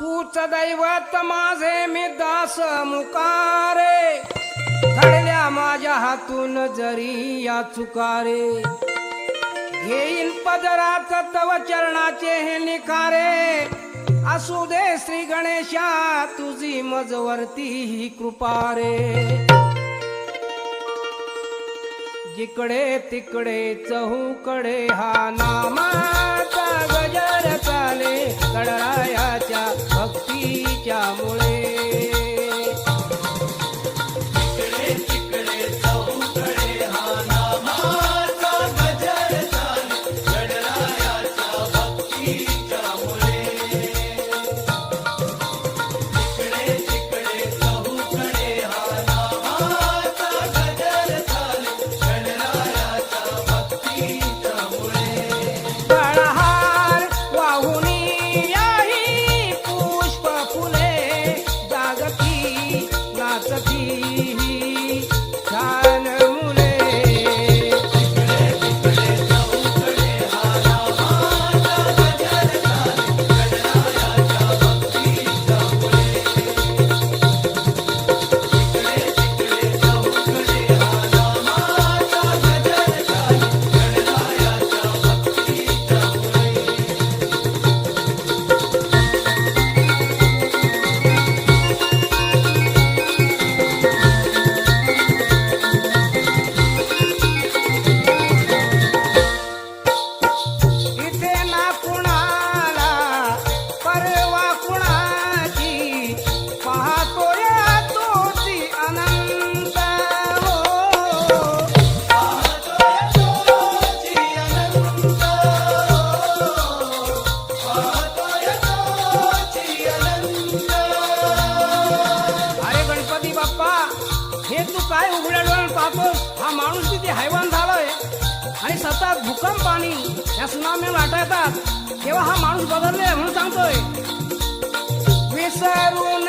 तूच दैवत माझे मी दास मुकारे. घडल्या माझ्या हातून जरी या चुकारे. घेईन पदरात तव चरणाचे हे निखारे. असू दे श्री गणेशा तुझी मजवरती ही कृपारे. जिकडे तिकडे चहूकडे हा नामाचा उघड्या डोळ्यानं हा माणूस किती हैवान झालाय. आणि सतत भूकंप आणि या सुनामी लाटायतात. तेव्हा हा माणूस बदलले म्हणून सांगतोय. विसरून